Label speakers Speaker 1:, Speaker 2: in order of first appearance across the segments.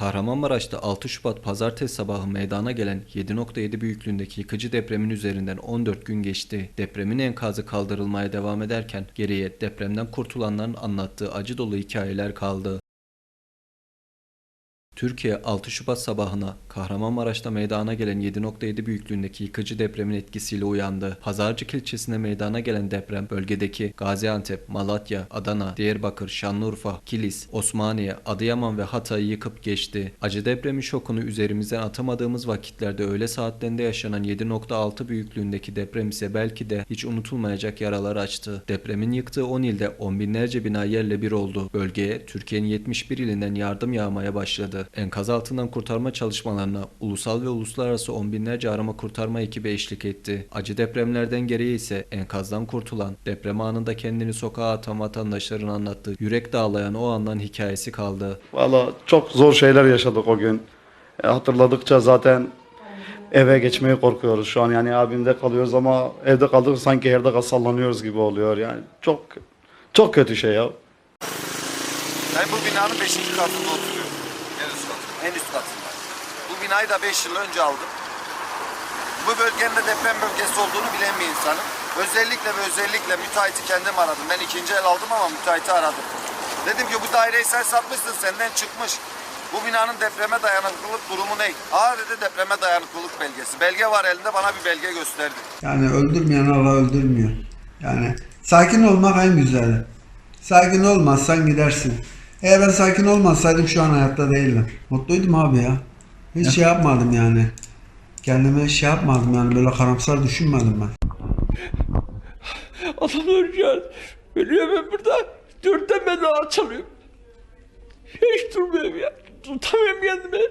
Speaker 1: Kahramanmaraş'ta 6 Şubat pazartesi sabahı meydana gelen 7.7 büyüklüğündeki yıkıcı depremin üzerinden 14 gün geçti. Depremin enkazı kaldırılmaya devam ederken geriye depremden kurtulanların anlattığı acı dolu hikayeler kaldı. Türkiye 6 Şubat sabahına Kahramanmaraş'ta meydana gelen 7.7 büyüklüğündeki yıkıcı depremin etkisiyle uyandı. Pazarcık ilçesinde meydana gelen deprem bölgedeki Gaziantep, Malatya, Adana, Diyarbakır, Şanlıurfa, Kilis, Osmaniye, Adıyaman ve Hatay'ı yıkıp geçti. Acı depremin şokunu üzerimizden atamadığımız vakitlerde öğle saatlerinde yaşanan 7.6 büyüklüğündeki deprem ise belki de hiç unutulmayacak yaralar açtı. Depremin yıktığı 10 ilde on binlerce bina yerle bir oldu. Bölgeye Türkiye'nin 71 ilinden yardım yağmaya başladı. Enkaz altından kurtarma çalışmalarına ulusal ve uluslararası on binlerce arama kurtarma ekibi eşlik etti. Acı depremlerden geriye ise enkazdan kurtulan, deprem anında kendini sokağa atan vatandaşların anlattığı yürek dağlayan o andan hikayesi kaldı.
Speaker 2: Valla çok zor şeyler yaşadık o gün. E, hatırladıkça zaten eve geçmeye korkuyoruz şu an. Yani abimde kalıyoruz ama evde kaldık sanki yerde sallanıyoruz gibi oluyor. Yani çok çok kötü şey ya.
Speaker 3: Ben bu binanın 5. katında oturuyorum. En üst katında. En üst katında. Bu binayı da 5 yıl önce aldım. Bu bölgenin de deprem bölgesi olduğunu bilen bir insanım. Özellikle ve özellikle müteahhiti kendim aradım. Ben ikinci el aldım ama müteahhiti aradım. Dedim ki bu daireyi sen satmışsın senden çıkmış. Bu binanın depreme dayanıklılık durumu ne? Aa dedi depreme dayanıklılık belgesi. Belge var elinde bana bir belge gösterdi.
Speaker 4: Yani öldürmeyen Allah öldürmüyor. Yani sakin olmak en güzeli. Sakin olmazsan gidersin. Eğer ben sakin olmasaydım şu an hayatta değildim. Mutluydum abi ya. Hiç şey yapmadım yani. Kendime şey yapmadım yani böyle karamsar düşünmedim ben.
Speaker 5: Adamlar ölüyor. Ölüyor ben burada. Dörtten ben daha çalıyorum. Hiç durmuyorum ya. Tutamıyorum kendimi.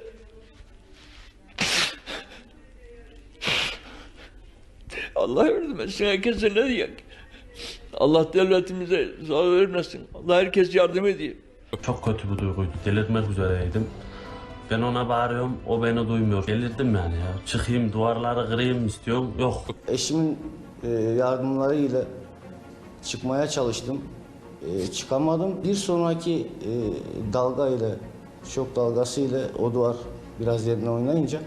Speaker 5: Allah yardım etsin. Herkese ne diyeyim? Allah devletimize zarar vermesin. Allah herkes yardım ediyor.
Speaker 6: Çok kötü bir duyguydu. Delirmek üzereydim. Ben ona bağırıyorum, o beni duymuyor. Delirdim yani ya. Çıkayım, duvarları kırayım istiyorum. Yok.
Speaker 7: Eşimin e, yardımlarıyla çıkmaya çalıştım. E, çıkamadım. Bir sonraki e, dalga ile, şok dalgası ile o duvar biraz yerine oynayınca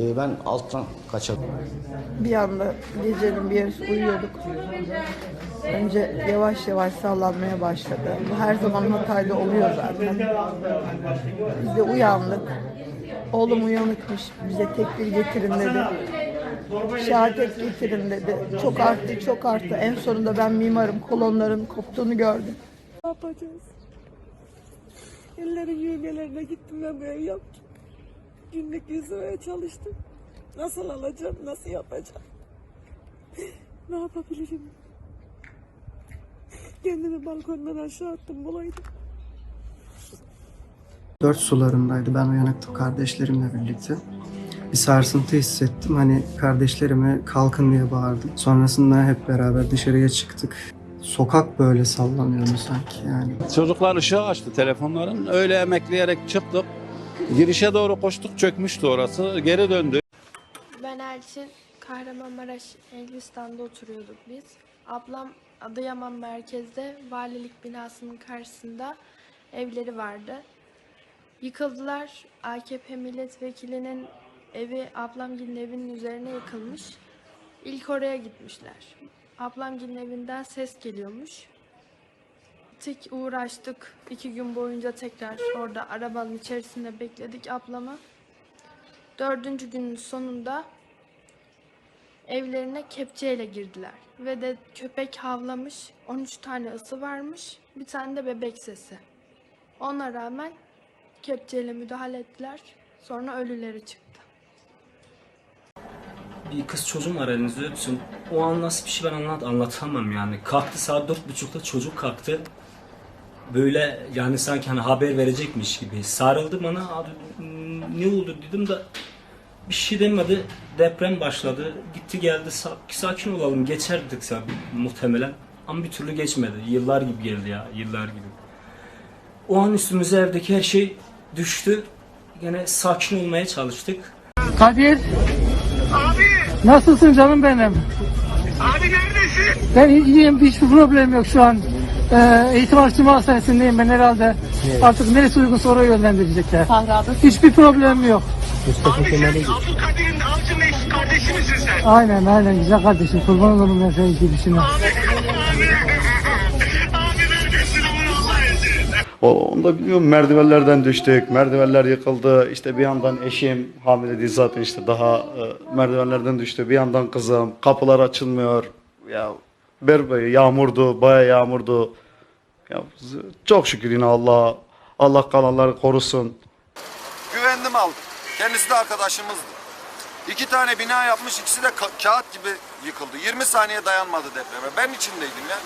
Speaker 7: e, ben alttan kaçadım.
Speaker 8: Bir anda gecenin bir yarısı uyuyorduk. Önce yavaş yavaş sallanmaya başladı. Bu her zaman Hatay'da oluyor zaten. Biz de uyandık. Oğlum uyanıkmış. Bize tekbir getirin dedi. Şehadet getirin dedi. Çok arttı, çok arttı. En sonunda ben mimarım. Kolonların koptuğunu gördüm.
Speaker 9: Ne yapacağız? Ellerin yürümelerine gittim ben bu ev yaptım. Günlük yüzmeye çalıştım. Nasıl alacağım, nasıl yapacağım? ne yapabilirim? Kendimi balkondan aşağı attım bulaydım.
Speaker 10: Dört sularındaydı. Ben uyanıktım kardeşlerimle birlikte. Bir sarsıntı hissettim. Hani kardeşlerime kalkın diye bağırdım. Sonrasında hep beraber dışarıya çıktık. Sokak böyle sallanıyordu sanki yani.
Speaker 11: Çocuklar ışığı açtı telefonların. Öyle emekleyerek çıktık. Girişe doğru koştuk çökmüştü orası. Geri döndü.
Speaker 12: Ben Elçin, Kahramanmaraş Elbistan'da oturuyorduk biz. Ablam Adıyaman merkezde valilik binasının karşısında evleri vardı. Yıkıldılar. AKP milletvekilinin evi ablamgilin evinin üzerine yıkılmış. İlk oraya gitmişler. Ablamgilin evinden ses geliyormuş. Tek uğraştık. iki gün boyunca tekrar orada arabanın içerisinde bekledik ablamı. Dördüncü günün sonunda evlerine kepçeyle girdiler. Ve de köpek havlamış, 13 tane ısı varmış, bir tane de bebek sesi. Ona rağmen kepçeyle müdahale ettiler, sonra ölüleri çıktı.
Speaker 13: Bir kız çocuğum var elinizde öpsün. O an nasıl bir şey ben anlat, anlatamam yani. Kalktı saat dört buçukta çocuk kalktı. Böyle yani sanki hani haber verecekmiş gibi. Sarıldı bana abi ne oldu dedim de bir şey demedi. Deprem başladı. Gitti geldi Sa- sakin olalım geçer dedik sa- muhtemelen. Ama bir türlü geçmedi. Yıllar gibi geldi ya yıllar gibi. O an üstümüze evdeki her şey düştü. Yine sakin olmaya çalıştık.
Speaker 5: Kadir. Abi. Nasılsın canım benim? Abi neredesin? Ben iyiyim. Hiçbir problem yok şu an. Ee, eğitim araştırma hastanesindeyim ben herhalde.
Speaker 14: Artık neresi uygunsa oraya yönlendirecekler. Hiçbir problem yok.
Speaker 15: Mustafa Kemal'in Abdülkadir'in Avcı kardeşi misin sen?
Speaker 14: Aynen aynen güzel kardeşim. Kurban olurum ben senin gidişine.
Speaker 2: O, onu da bilmiyorum merdivenlerden düştük, merdivenler yıkıldı. İşte bir yandan eşim hamile zaten işte daha e, merdivenlerden düştü. Bir yandan kızım, kapılar açılmıyor. Ya berbe yağmurdu, baya yağmurdu. Ya çok şükür yine Allah Allah kalanları korusun.
Speaker 3: Güvendim aldım. Kendisi de arkadaşımızdı. İki tane bina yapmış, ikisi de ka- kağıt gibi yıkıldı. 20 saniye dayanmadı depreme. Ben içindeydim ya.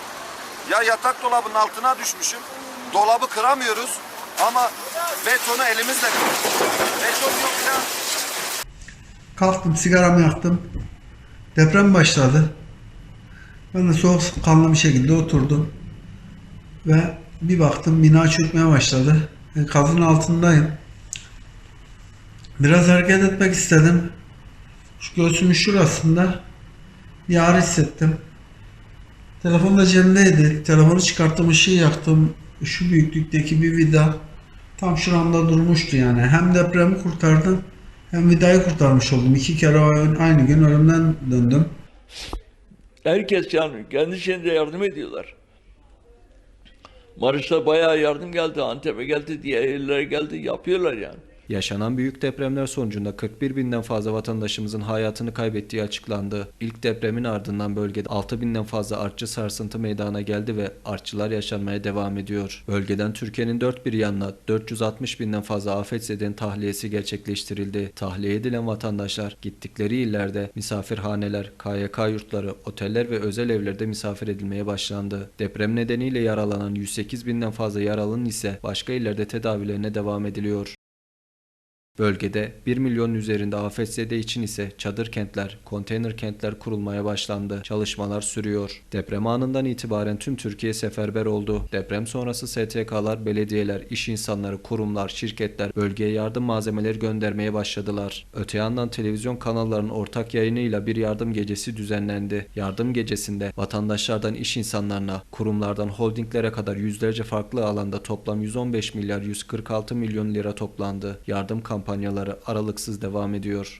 Speaker 3: Ya yatak dolabının altına düşmüşüm. Dolabı kıramıyoruz ama betonu elimizle kırıyoruz. Beton yok ya.
Speaker 4: Kalktım sigaramı yaktım. Deprem başladı. Ben de soğuk kanlı bir şekilde oturdum. Ve bir baktım bina çökmeye başladı. Enkazın altındayım. Biraz hareket etmek istedim. Şu göğsümün şurasında bir ağrı hissettim. Telefon da cebimdeydi. Telefonu çıkarttım, ışığı yaktım. Şu büyüklükteki bir vida tam şuramda durmuştu yani. Hem depremi kurtardım hem vidayı kurtarmış oldum. İki kere aynı gün ölümden döndüm.
Speaker 5: Herkes yani kendi şeyinde yardım ediyorlar. Marış'ta bayağı yardım geldi, Antep'e geldi, diğer yerlere geldi, yapıyorlar yani.
Speaker 1: Yaşanan büyük depremler sonucunda 41 binden fazla vatandaşımızın hayatını kaybettiği açıklandı. İlk depremin ardından bölgede 6 binden fazla artçı sarsıntı meydana geldi ve artçılar yaşanmaya devam ediyor. Bölgeden Türkiye'nin dört bir yanına 460 binden fazla afetzeden tahliyesi gerçekleştirildi. Tahliye edilen vatandaşlar gittikleri illerde misafirhaneler, KYK yurtları, oteller ve özel evlerde misafir edilmeye başlandı. Deprem nedeniyle yaralanan 108 binden fazla yaralının ise başka illerde tedavilerine devam ediliyor. Bölgede 1 milyonun üzerinde afetzede için ise çadır kentler, konteyner kentler kurulmaya başlandı. Çalışmalar sürüyor. Deprem anından itibaren tüm Türkiye seferber oldu. Deprem sonrası STK'lar, belediyeler, iş insanları, kurumlar, şirketler bölgeye yardım malzemeleri göndermeye başladılar. Öte yandan televizyon kanallarının ortak yayınıyla bir yardım gecesi düzenlendi. Yardım gecesinde vatandaşlardan iş insanlarına, kurumlardan holdinglere kadar yüzlerce farklı alanda toplam 115 milyar 146 milyon lira toplandı. Yardım kampanyaları aralıksız devam ediyor.